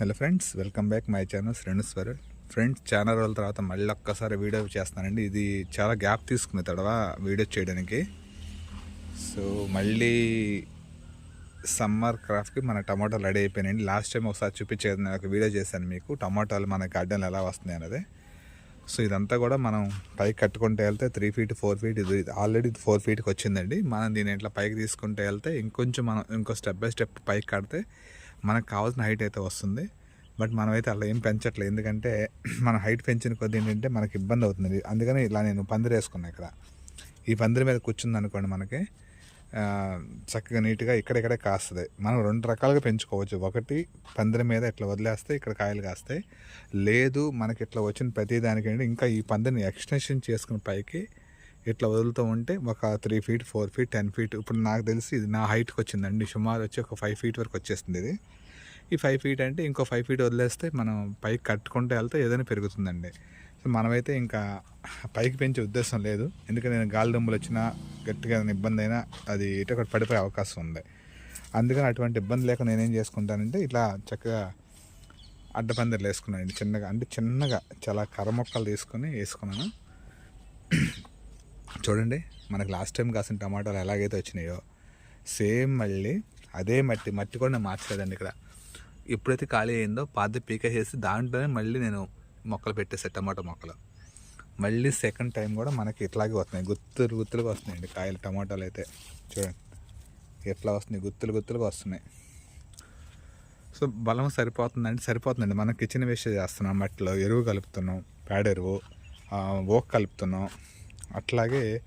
Hello friends welcome back my channel శ్రేణుస్వర్ friends channel రోజుల తర్వాత మళ్ళీ ఒక్కసారి వీడియో చేస్తానండి ఇది చాలా గ్యాప్ తీసుకునే తడవ వీడియో చేయడానికి. సో మళ్ళీ సమ్మర్ క్రాఫ్ట్కి మన టమాటాలు రెడీ అయిపోయినాయండి. లాస్ట్ టైం ఒకసారి చూపించేది నేను ఒక వీడియో చేశాను మీకు. టమాటాలు మన గార్డెన్లో ఎలా వస్తున్నాయి అనేది సో ఇదంతా కూడా మనం పైకి కట్టుకుంటే వెళ్తే త్రీ ఫీట్ ఫోర్ ఫీట్ ఇది ఆల్రెడీ ఫోర్ ఫీట్కి వచ్చిందండి. మనం దీని ఇట్లా పైకి తీసుకుంటే వెళ్తే ఇంకొంచెం మనం ఇంకో స్టెప్ బై స్టెప్ పైకి కడితే మనకు కావాల్సిన హైట్ అయితే వస్తుంది. బట్ మనమైతే అలా ఏం పెంచట్లేదు. ఎందుకంటే మన హైట్ పెంచిన కొద్ది ఏంటంటే మనకి ఇబ్బంది అవుతుంది. అందుకని ఇలా నేను పందిరి వేసుకున్నాను ఇక్కడ. ఈ పందిరి మీద కూర్చుంది అనుకోండి మనకి చక్కగా నీట్గా ఇక్కడిక్కడే కాస్తుంది. మనం రెండు రకాలుగా పెంచుకోవచ్చు. ఒకటి పందిరి మీద ఇట్లా వదిలేస్తే ఇక్కడ కాయలు కాస్తాయి. లేదు మనకి ఇట్లా వచ్చిన ప్రతి దానికంటే ఇంకా ఈ పందిరిని ఎక్స్టెన్షన్ చేసుకుని పైకి ఇట్లా వదులుతూ ఉంటే ఒక three feet four feet ten feet ఇప్పుడు నాకు తెలిసి ఇది నా హైట్కి వచ్చిందండి. సుమారు వచ్చి ఒక ఫైవ్ ఫీట్ వరకు వచ్చేస్తుంది ఇది. ఈ ఫైవ్ ఫీట్ అంటే ఇంకో ఫైవ్ ఫీట్ వదిలేస్తే మనం పైకి కట్టుకుంటే వెళ్తే ఏదైనా పెరుగుతుందండి. సో మనమైతే ఇంకా పైకి పెంచే ఉద్దేశం లేదు. ఎందుకంటే నేను గాలి దుమ్ములు వచ్చినా గట్టిగా ఏదైనా ఇబ్బంది అయినా అది ఇటు ఒకటి పడిపోయే అవకాశం ఉంది. అందుకని అటువంటి ఇబ్బంది లేక నేనేం చేసుకుంటానంటే ఇట్లా చక్కగా అడ్డపందిర్లు వేసుకున్నాను చిన్నగా అంటే చిన్నగా చాలా కర్ర మొక్కలు తీసుకొని వేసుకున్నాను. చూడండి మనకు లాస్ట్ టైం కాసిన టమాటాలు ఎలాగైతే వచ్చినాయో సేమ్ మళ్ళీ అదే మట్టి మట్టి కూడా నేను మార్చలేదండి ఇక్కడ. ఎప్పుడైతే ఖాళీ అయిందో పాత పీకేసేసి దాంట్లోనే మళ్ళీ నేను మొక్కలు పెట్టేసాను టమాటా మొక్కలు. మళ్ళీ సెకండ్ టైం కూడా మనకి ఇట్లాగే వస్తున్నాయి గుత్తులు గుత్తులుగా వస్తున్నాయండి కాయలు టమాటాలు అయితే. చూడండి ఎట్లా వస్తున్నాయి గుత్తులు గుత్తులుగా వస్తున్నాయి. సో బలం సరిపోతుందంటే సరిపోతుందండి. మనం కిచెన్ వేస్ట్ చేస్తున్నాం మట్టిలో ఎరువు కలుపుతున్నాం పేడ ఎరువు ఓక్ కలుపుతున్నాం. అట్లాగే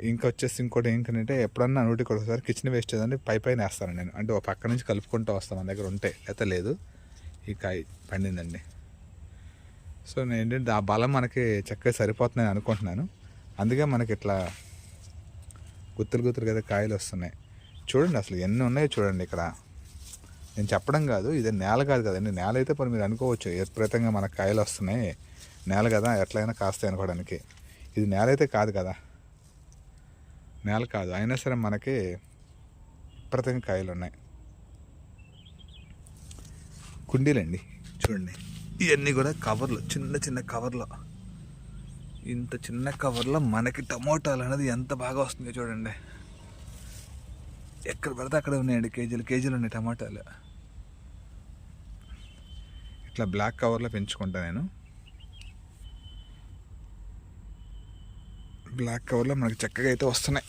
ఇంకా వచ్చేసి ఇంకోటి ఏంటంటే ఎప్పుడన్నా నూటికి ఒకసారి కిచెన్ వేస్ట్ అంటే పై పైన వేస్తాను నేను. అంటే ఒక పక్క నుంచి కలుపుకుంటూ వస్తాను మన దగ్గర ఉంటే లేకపోతే లేదు. ఈ కాయ పండిందండి. సో నేను ఏంటంటే ఆ బలం మనకి చక్కగా సరిపోతుందని అనుకుంటున్నాను. అందుకే మనకి ఇట్లా గుత్తులు గుత్తులు కదా కాయలు వస్తున్నాయి. చూడండి అసలు ఎన్ని ఉన్నాయో చూడండి ఇక్కడ. నేను చెప్పడం కాదు ఇది నేల కాదు కదండి నేల అయితే మీరు అనుకోవచ్చు విపరీతంగా మనకు కాయలు వస్తున్నాయి. నేల కదా ఎట్లయినా కాస్తాయి అనుకోవడానికి. ఇది నేల అయితే కాదు కదా? నేల కాదు. అయినా సరే మనకి విపరీతంగా కాయలు ఉన్నాయి. కుండీలండి. చూడండి. ఇవన్నీ కూడా కవర్లు. చిన్న చిన్న కవర్లో. ఇంత చిన్న కవర్లో మనకి టమోటాలు అనేది ఎంత బాగా వస్తుందో చూడండి. ఎక్కడ పడితే అక్కడ ఉన్నాయండి కేజీలు. కేజీలు ఉన్నాయి టమాటాలు. ఇట్లా బ్లాక్ కవర్లో పెంచుకుంటా నేను. బ్లాక్ కవర్లో మనకి చక్కగా అయితే వస్తున్నాయి.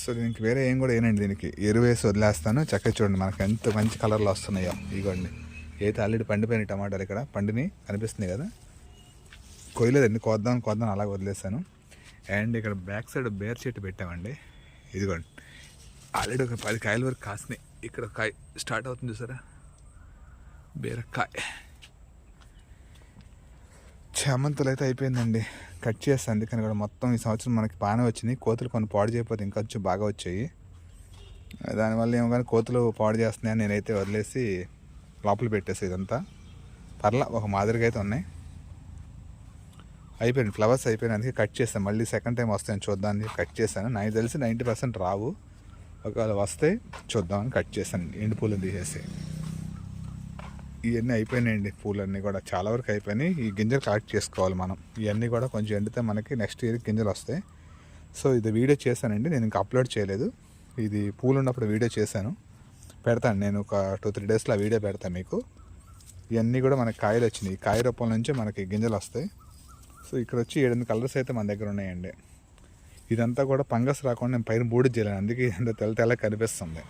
సో దీనికి వేరే ఏం కూడా ఏనండి దీనికి. ఎరువేసి వదిలేస్తాను. చక్కగా చూడండి మనకు ఎంత మంచి కలర్లో వస్తున్నాయో ఇగోండి అయితే ఆల్రెడీ పండిపోయిన టమాటాలు ఇక్కడ. పండిని కనిపిస్తుంది కదా? కొయ్యలేదండి కోద్దాం కోద్దాం అలా వదిలేసాను అండ్ ఇక్కడ బ్యాక్ సైడ్ బేర్ చెట్టు పెట్టామండి. ఇదిగోండి. ఆల్రెడీ ఒక పది కాయల వరకు కాసినాయి. ఇక్కడ ఒక కాయ స్టార్ట్ అవుతుంది చూసారా? బీరకాయ. చామంతులు అయితే అయిపోయిందండి. కట్ చేస్తాను అందుకని కూడా మొత్తం ఈ సంవత్సరం మనకి బాగానే వచ్చింది. కోతులు కొన్ని పాడు చేయకపోతే ఇంకా వచ్చి బాగా వచ్చాయి. దానివల్ల ఏమో కానీ కోతులు పాడు చేస్తున్నాయని నేనైతే వదిలేసి లోపల పెట్టేసి ఇదంతా. పర్లా ఒక మాదిరిగా అయితే ఉన్నాయి. అయిపోయింది. ఫ్లవర్స్ అయిపోయినాయి. అందుకే కట్ చేస్తాను మళ్ళీ సెకండ్ టైం వస్తాయని చూద్దామని కట్ చేశాను. నాకు తెలిసి నైంటీ పర్సెంట్ రావు. ఒకవేళ వస్తే చూద్దామని కట్ చేశాను. ఎండిపూలను తీసేసి. ఇవన్నీ అయిపోయినాయండి పూలన్నీ కూడా. చాలా వరకు అయిపోయినాయి. ఈ గింజలు కలెక్ట్ చేసుకోవాలి మనం. ఇవన్నీ కూడా కొంచెం ఎండితే మనకి నెక్స్ట్ ఇయర్ గింజలు వస్తాయి. సో ఇది వీడియో చేశానండి. నేను ఇంకా అప్లోడ్ చేయలేదు. ఇది పూలు ఉన్నప్పుడు వీడియో చేశాను. పెడతాను. నేను ఒక టూ త్రీ డేస్లో వీడియో పెడతాను మీకు. ఇవన్నీ కూడా మనకి కాయలు వచ్చినాయి. ఈ కాయ రూపం నుంచి మనకి గింజలు వస్తాయి. సో ఇక్కడ వచ్చి ఏడెనిమిది కలర్స్ అయితే మన దగ్గర ఉన్నాయండి. ఇదంతా కూడా ఫంగస్ రాకుండా నేను పైన బూడిద చేయలేను అందుకే ఇదంతా తెల్ల తెల్ల కనిపిస్తుంది.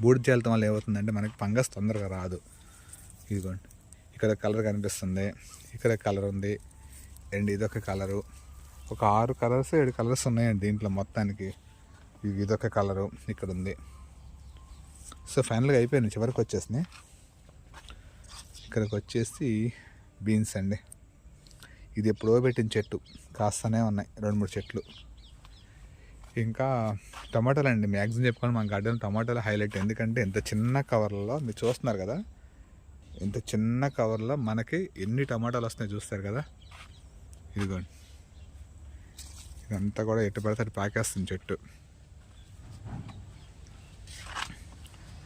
బూడిద చేయడం వల్ల ఏమవుతుందంటే మనకి ఫంగస్ తొందరగా రాదు. ఇదిగోండి. ఇక్కడ కలర్ కనిపిస్తుంది. ఇక్కడ కలర్ ఉంది. అండ్ ఇదొక కలరు. ఒక ఆరు కలర్స్ ఏడు కలర్స్ ఉన్నాయండి దీంట్లో మొత్తానికి. ఇది- ఇదొక కలరు. ఇక్కడ ఉంది. సో ఫైనల్గా అయిపోయింది. చివరికి వచ్చేసింది. ఇక్కడికి వచ్చేసి బీన్స్ అండి. ఇది ఎప్పుడో పెట్టిన చెట్టు. కాస్తనే ఉన్నాయి. రెండు మూడు చెట్లు. ఇంకా టమాటాలు అండి మ్యాక్సిమం చెప్పుకొని మా గార్డెన్ టమాటాలు హైలైట్. ఎందుకంటే ఇంత చిన్న కవర్లలో మీరు చూస్తున్నారు కదా ఇంత చిన్న కవర్లో మనకి ఎన్ని టమాటాలు వస్తున్నాయి చూస్తారు కదా? ఇదిగోండి. ఇదంతా కూడా ఎట్టు పడితే అటు పాకేస్తుంది చెట్టు.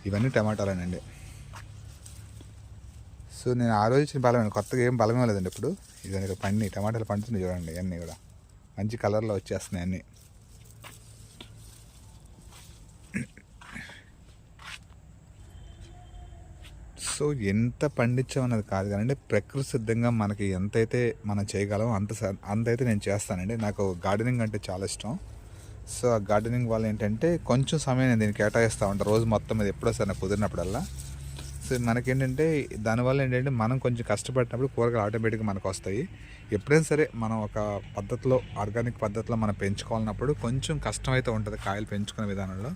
ఇవన్నీ టమాటాలేనండి. సో నేను ఆలోచించిన బలమే కొత్తగా ఏం బలమే లేదండి ఇప్పుడు. ఇదని పండి. టమాటాలు పండుతున్నాయి చూడండి ఇవన్నీ కూడా. మంచి కలర్లో వచ్చేస్తున్నాయి అన్నీ. సో ఎంత పండించామన్నది కాదు కానీ ప్రకృతి సిద్ధంగా మనకి ఎంతైతే మనం చేయగలమో అంత స- అంతైతే నేను చేస్తానండి. నాకు గార్డెనింగ్ అంటే చాలా ఇష్టం. సో ఆ గార్డెనింగ్ వల్ల ఏంటంటే కొంచెం సమయం నేను దీన్ని కేటాయిస్తూ ఉంటాను రోజు మొత్తం మీద ఎప్పుడో సరే నాకు కుదిరినప్పుడల్లా. సో మనకేంటంటే దానివల్ల ఏంటంటే మనం కొంచెం కష్టపడినప్పుడు కూరగాయలు ఆటోమేటిక్గా మనకు వస్తాయి. ఎప్పుడైనా సరే మనం ఒక పద్ధతిలో ఆర్గానిక్ పద్ధతిలో మనం పెంచుకోవాలన్నప్పుడు కొంచెం కష్టం అయితే ఉంటుంది కాయలు పెంచుకునే విధానంలో.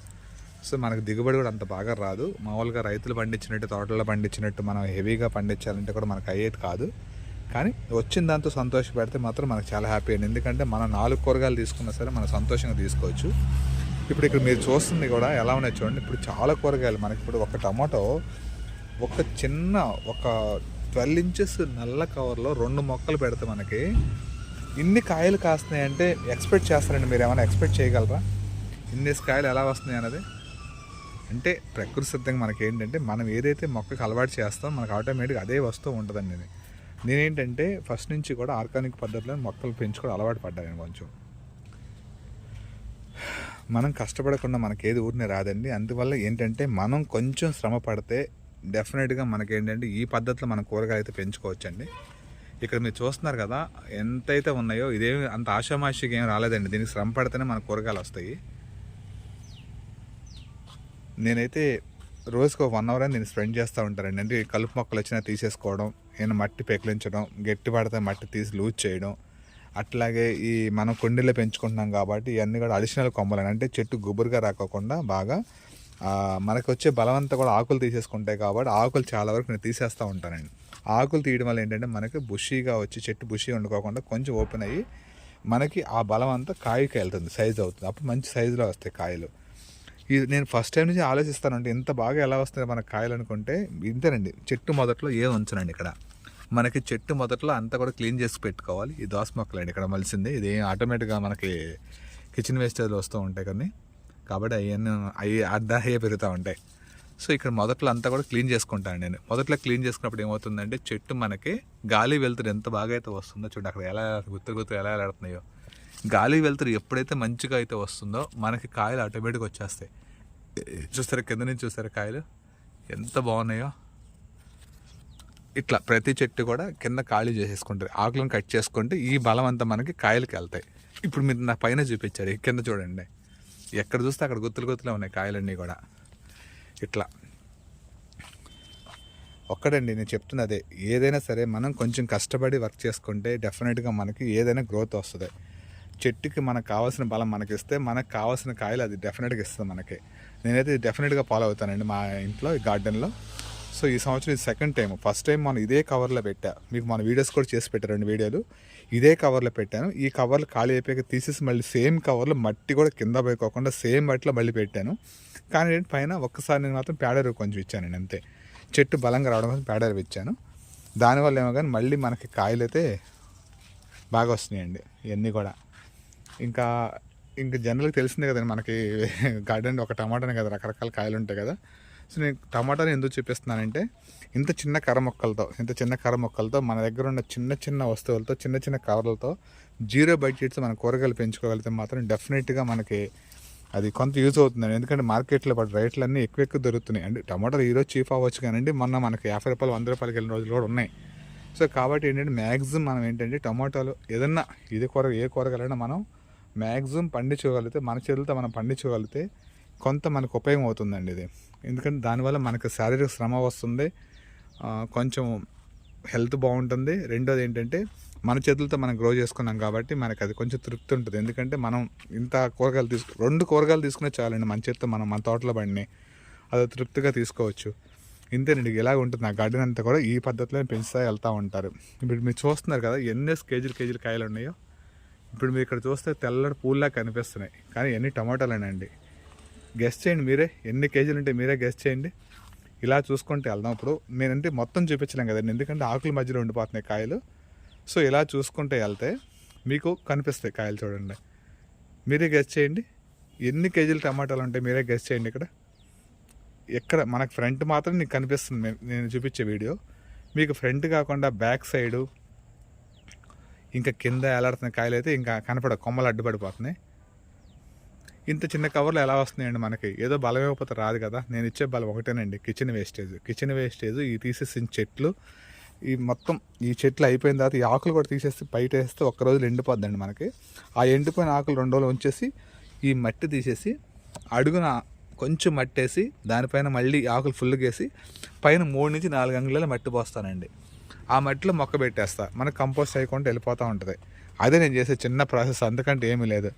సో మనకు దిగుబడి కూడా అంత బాగా రాదు. మామూలుగా రైతులు పండించినట్టు తోటల్లో పండించినట్టు మనం హెవీగా పండించాలంటే కూడా మనకు అయ్యేది కాదు. కానీ వచ్చిన దాంతో సంతోషపడితే మాత్రం మనకు చాలా హ్యాపీ అండి. ఎందుకంటే మనం నాలుగు కూరగాయలు తీసుకున్నా సరే మనం సంతోషంగా తీసుకోవచ్చు. ఇప్పుడు ఇక్కడ మీరు చూస్తుంది కూడా ఎలా ఉన్నాయి చూడండి. ఇప్పుడు చాలా కూరగాయలు మనకి ఇప్పుడు ఒక టమాటో ఒక చిన్న ఒక ట్వెల్వ్ ఇంచెస్ నల్ల కవర్లో రెండు మొక్కలు పెడితే మనకి ఇన్ని కాయలు కాస్తున్నాయి అంటే ఎక్స్పెక్ట్ చేస్తారండి. మీరు ఏమైనా ఎక్స్పెక్ట్ చేయగలరా? ఇన్ని కాయలు ఎలా వస్తున్నాయి అన్నది? అంటే ప్రకృతి సిద్ధంగా మనకి ఏంటంటే మనం ఏదైతే మొక్కకి అలవాటు చేస్తామో మనకు ఆటోమేటిక్గా అదే వస్తూ ఉంటుందండి ఇది. నేనేంటంటే ఫస్ట్ నుంచి కూడా ఆర్గానిక్ పద్ధతిలో మొక్కలు పెంచుకోవడం అలవాటు పడ్డాను నేను కొంచెం. మనం కష్టపడకుండా మనకి ఏది ఊరినే రాదండి. అందువల్ల ఏంటంటే మనం కొంచెం శ్రమ పడితే డెఫినెట్గా మనకేంటంటే ఈ పద్ధతిలో మనం కూరగాయలు అయితే పెంచుకోవచ్చండి. ఇక్కడ మీరు చూస్తున్నారు కదా ఎంతైతే ఉన్నాయో ఇదేమి అంత ఆషామాషిగా ఏం రాలేదండి. దీనికి శ్రమ పడితేనే మన కూరగాయలు వస్తాయి. నేనైతే రోజుకు ఒక వన్ అవర్ అని నేను స్పెండ్ చేస్తూ ఉంటానండి. అంటే కలుపు మొక్కలు వచ్చినా తీసేసుకోవడం నేను మట్టి పెకిలించడం గట్టి పడితే మట్టి తీసి లూజ్ చేయడం అట్లాగే ఈ మనం కొండీలో పెంచుకుంటున్నాం కాబట్టి ఇవన్నీ కూడా అడిషనల్ కొమ్మలని అంటే చెట్టు గుబురుగా రాకోకుండా బాగా మనకు వచ్చే బలవంతా కూడా ఆకులు తీసేసుకుంటాయి కాబట్టి ఆకులు చాలా వరకు నేను తీసేస్తూ ఉంటానండి. ఆకులు తీయడం వల్ల ఏంటంటే మనకి బుషీగా వచ్చి చెట్టు బుషీ వండుకోకుండా కొంచెం ఓపెన్ అయ్యి మనకి ఆ బలం అంతా కాయకి వెళ్తుంది సైజ్ అవుతుంది. అప్పుడు మంచి సైజులో వస్తాయి కాయలు. ఇది నేను ఫస్ట్ టైం నుంచి ఆలోచిస్తానంటే ఇంత బాగా ఎలా వస్తుంది మన కాయలు అనుకుంటే ఇంతేనండి. చెట్టు మొదట్లో ఏ ఉంచనండి ఇక్కడ. మనకి చెట్టు మొదట్లో అంతా కూడా క్లీన్ చేసి పెట్టుకోవాలి. ఈ దోస మొక్కలండి ఇక్కడ మలిసింది. ఇది ఆటోమేటిక్గా మనకి కిచెన్ వేస్టేజ్లు వస్తూ ఉంటాయి కానీ కాబట్టి అవన్నీ అవి అడ్డాహే పెరుగుతూ ఉంటాయి. సో ఇక్కడ మొదట్లో అంతా కూడా క్లీన్ చేసుకుంటాను నేను. మొదట్లో క్లీన్ చేసుకున్నప్పుడు ఏమవుతుందంటే చెట్టు మనకి గాలి వెళ్తురు ఎంత బాగా అయితే వస్తుందో చూడండి. అక్కడ ఎలా గుత్తు గుత్తు ఎలా ఎలాడుతున్నాయో గాలి వెళ్తురు ఎప్పుడైతే మంచిగా అయితే వస్తుందో మనకి కాయలు ఆటోమేటిక్గా వచ్చేస్తాయి. చూస్తారా కింద నుంచి చూస్తారా కాయలు? ఎంత బాగున్నాయో. ఇట్లా ప్రతి చెట్టు కూడా కింద ఖాళీ చేసేసుకుంటుంది. ఆకులను కట్ చేసుకుంటే ఈ బలం అంతా మనకి కాయలకి వెళ్తాయి. ఇప్పుడు మీరు నా పైన చూపించారు కింద చూడండి. ఎక్కడ చూస్తే అక్కడ గుత్తులు గుత్తులే ఉన్నాయి కాయలన్నీ కూడా. ఇట్లా. ఒక్కడండి నేను చెప్తున్నది అదే. ఏదైనా సరే మనం కొంచెం కష్టపడి వర్క్ చేసుకుంటే డెఫినెట్గా మనకి ఏదైనా గ్రోత్ వస్తుంది. చెట్టుకి మనకు కావాల్సిన బలం మనకి ఇస్తే మనకు కావాల్సిన కాయలు అది డెఫినెట్గా ఇస్తుంది మనకి. నేనైతే డెఫినెట్గా ఫాలో అవుతానండి మా ఇంట్లో ఈ గార్డెన్లో సో ఈ సంవత్సరం ఇది సెకండ్ టైం ఫస్ట్ టైం మనం ఇదే కవర్లో పెట్టా. మీకు మన వీడియోస్ కూడా చేసి పెట్టారు రెండు వీడియోలు ఇదే కవర్లో పెట్టాను. ఈ కవర్లు ఖాళీ అయిపోయాక తీసేసి మళ్ళీ సేమ్ కవర్లో మట్టి కూడా కింద పోయిపోకుండా సేమ్ మట్టిలో మళ్ళీ పెట్టాను. కానీ పైన ఒక్కసారి నేను మాత్రం ప్యాడర్ కొంచెం ఇచ్చాను నేను అంతే. చెట్టు బలంగా రావడం కోసం ప్యాడర్ ఇచ్చాను. దానివల్ల ఏమో కానీ మళ్ళీ మనకి కాయలు అయితే బాగా వస్తున్నాయండి ఇవన్నీ కూడా. ఇంకా ఇంకా జనరల్గా తెలిసిందే కదండి మనకి గార్డెన్ ఒక టమాటానే కదా రకరకాల కాయలు ఉంటాయి కదా. సో నేను టమాటాని ఎందుకు చూపిస్తున్నానంటే ఇంత చిన్న కర్ర మొక్కలతో ఇంత చిన్న కర్ర మొక్కలతో మన దగ్గర ఉన్న చిన్న చిన్న వస్తువులతో చిన్న చిన్న కవర్లతో జీరో బడ్జెట్స్ మన కూరగాయలు పెంచుకోగలిగితే మాత్రం డెఫినెట్గా మనకి అది కొంత యూజ్ అవుతుందండి. ఎందుకంటే మార్కెట్లో పడి రేట్లు అన్నీ ఎక్కువ ఎక్కువ దొరుకుతున్నాయి. అంటే టమాటాలు ఈరోజు చీప్ అవ్వచ్చు కానండి మొన్న మనకి యాభై రూపాయలు వంద రూపాయలకి వెళ్ళిన రోజులు కూడా ఉన్నాయి. సో కాబట్టి ఏంటంటే మ్యాక్సిమం మనం ఏంటంటే టమాటాలు ఏదన్నా ఇది కూర ఏ కూరగాయలైనా మనం మ్యాక్సిమం పండించగలిగితే మన చేతులతో మనం పండించగలిగితే కొంత మనకు ఉపయోగం అవుతుందండి ఇది. ఎందుకంటే దానివల్ల మనకు శారీరక శ్రమ వస్తుంది కొంచెం హెల్త్ బాగుంటుంది. రెండోది ఏంటంటే మన చేతులతో మనం గ్రో చేసుకున్నాం కాబట్టి మనకు అది కొంచెం తృప్తి ఉంటుంది. ఎందుకంటే మనం ఇంత కూరగాయలు తీసుకు రెండు కూరగాయలు తీసుకునే చాలండి మన చేతితో మనం మన తోటలో పడినాయి అది తృప్తిగా తీసుకోవచ్చు. ఇంతేనండి ఇలాగ ఉంటుంది? నా గార్డెన్ అంతా కూడా ఈ పద్ధతిలో పెంచుతా వెళ్తూ ఉంటారు. ఇప్పుడు మీరు చూస్తున్నారు కదా ఎన్ని కేజీలు కేజీలు కాయలు ఉన్నాయో? ఇప్పుడు మీరు ఇక్కడ చూస్తే తెల్లటి పూల్లా కనిపిస్తున్నాయి. కానీ ఎన్ని టమాటాలేనండి. గెస్ట్ చేయండి మీరే. ఎన్ని కేజీలు ఉంటే మీరే గెస్ట్ చేయండి. ఇలా చూసుకుంటే వెళ్దాం. ఇప్పుడు నేనంటే మొత్తం చూపించలేం కదండి. ఎందుకంటే ఆకుల మధ్యలో ఉండిపోతున్నాయి కాయలు. సో ఇలా చూసుకుంటే వెళ్తే మీకు కనిపిస్తాయి కాయలు చూడండి. మీరే గెస్ట్ చేయండి. ఎన్ని కేజీలు టమాటాలు ఉంటాయి మీరే గెస్ట్ చేయండి ఇక్కడ. ఎక్కడ మనకు ఫ్రంట్ మాత్రం నీకు కనిపిస్తుంది. నేను చూపించే వీడియో మీకు ఫ్రంట్ కాకుండా బ్యాక్ సైడు ఇంకా కింద ఎలాడుతున్న కాయలు అయితే ఇంకా కనపడ కొమ్మలు అడ్డుపడిపోతున్నాయి. ఇంత చిన్న కవర్లు ఎలా వస్తున్నాయండి మనకి? ఏదో బలం ఇవ్వకపోతే రాదు కదా. నేను ఇచ్చే బలం ఒకటేనండి కిచెన్ వేస్టేజ్ కిచెన్ వేస్టేజ్ ఈ తీసేసిన చెట్లు ఈ మొత్తం ఈ చెట్లు అయిపోయిన తర్వాత ఈ ఆకులు కూడా తీసేసి బయట వేస్తే ఒక్కరోజులు ఎండిపోద్దండి మనకి. ఆ ఎండిపోయిన ఆకులు రెండు రోజులు ఉంచేసి ఈ మట్టి తీసేసి అడుగున కొంచెం మట్టి వేసి దానిపైన మళ్ళీ ఆకులు ఫుల్గా వేసి పైన మూడు నుంచి నాలుగు అంగుళాల మట్టి పోస్తానండి. ఆ మట్టిలో మొక్క పెట్టేస్తా. మనకు కంపోస్ట్ అయ్యకుండా వెళ్ళిపోతూ ఉంటుంది. అదే నేను చేసే చిన్న ప్రాసెస్ అందుకంటే ఏమీ లేదు.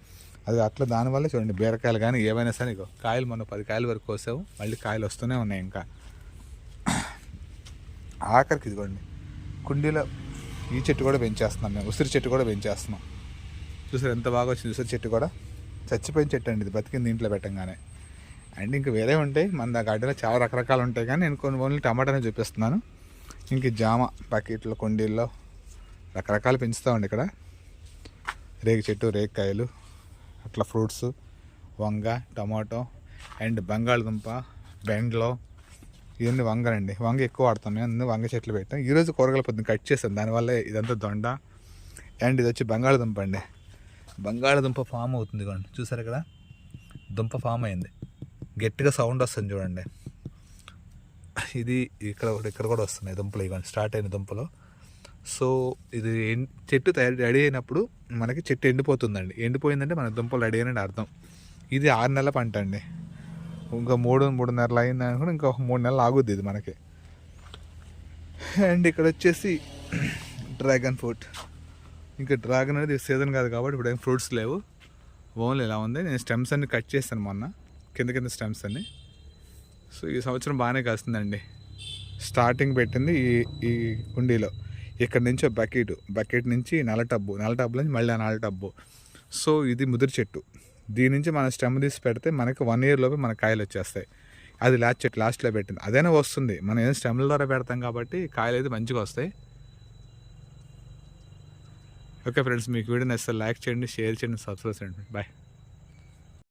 అది అట్లా దానివల్ల చూడండి బీరకాయలు కానీ ఏమైనా సరే కాయలు మనం పది కాయల వరకు కోసాము మళ్ళీ కాయలు వస్తూనే ఉన్నాయి ఇంకా. ఆఖరికి ఇదిగోండి కుండీలో ఈ చెట్టు కూడా పెంచేస్తున్నాం మేము ఉసిరి చెట్టు కూడా పెంచేస్తున్నాం. చూసారు ఎంత బాగా వచ్చింది ఉసిరి చెట్టు కూడా. చచ్చిపోయిన చెట్టు అండి ఇది బతికింది ఇంట్లో పెట్టంగానే. అండ్ ఇంకా వేరే ఉంటాయి మన గార్డెన్లో చాలా రకరకాలు ఉంటాయి కానీ నేను కొన్ని ఓన్లీ టమాటానే చూపిస్తున్నాను. ఇంక జామ బకెట్లో కుండీల్లో రకరకాలు పెంచుతామండి ఇక్కడ. రేగి చెట్టు రేగికాయలు అట్లా ఫ్రూట్స్ వంగ టమాటో అండ్ బంగాళదుంప బెండ్లో ఇవన్నీ వంగలండి. వంగ ఎక్కువ వాడతాం మేము వంగ చెట్లు పెట్టాం. ఈరోజు కూరగాయలు పొద్దున్న కట్ చేస్తాం దానివల్ల ఇదంతా దొండ అండ్ ఇది వచ్చి బంగాళదుంప అండి. బంగాళదుంప ఫామ్ అవుతుంది చూడండి చూసారు ఇక్కడ దుంప ఫామ్ అయింది. గట్టిగా సౌండ్ వస్తుంది చూడండి. ఇది ఇక్కడ ఇక్కడ కూడా వస్తున్నాయి దుంపలు ఇవన్నీ స్టార్ట్ అయిన దుంపలు. సో ఇది చెట్టు తయారు రెడీ అయినప్పుడు మనకి చెట్టు ఎండిపోతుందండి. ఎండిపోయిందంటే మన దుంపలు రెడీ అయిన అర్థం. ఇది ఆరు నెలల పంట అండి. ఇంకా మూడు మూడున్నరలు అయింది అనుకుని ఇంకా ఒక మూడు నెలలు ఆగుద్ది ఇది మనకి. అండ్ ఇక్కడ వచ్చేసి డ్రాగన్ ఫ్రూట్. ఇంకా డ్రాగన్ అనేది సీజన్ కాదు కాబట్టి ఇప్పుడు ఏం ఫ్రూట్స్ లేవు. ఓన్లీ ఇలా ఉంది. నేను స్టెమ్స్ అన్ని కట్ చేశాను మొన్న. కింద కింద స్టెమ్స్ అన్ని. సో ఈ సంవత్సరం బాగానే కాస్తుందండి. స్టార్టింగ్ పెట్టింది ఈ ఈ కుండీలో ఇక్కడ నుంచి బకెట్ బకెట్ నుంచి నల్ల టబ్బు నల్ల టబ్బు నుంచి మళ్ళీ ఆ నల్ల టబ్బు. సో ఇది ముదిరి చెట్టు. దీని నుంచి మన స్టెమ్ తీసి పెడితే మనకి వన్ ఇయర్ లోపే మన కాయలు వచ్చేస్తాయి. అది లాస్ట్ చెట్టు లాస్ట్లో పెట్టింది. అదైనా వస్తుంది. మనం ఏదైనా స్టెమ్ల ద్వారా పెడతాం కాబట్టి కాయలు అయితే మంచిగా వస్తాయి. ఓకే ఫ్రెండ్స్ మీకు వీడియో నచ్చితే లైక్ చేయండి షేర్ చేయండి సబ్స్క్రైబ్ చేయండి. బాయ్.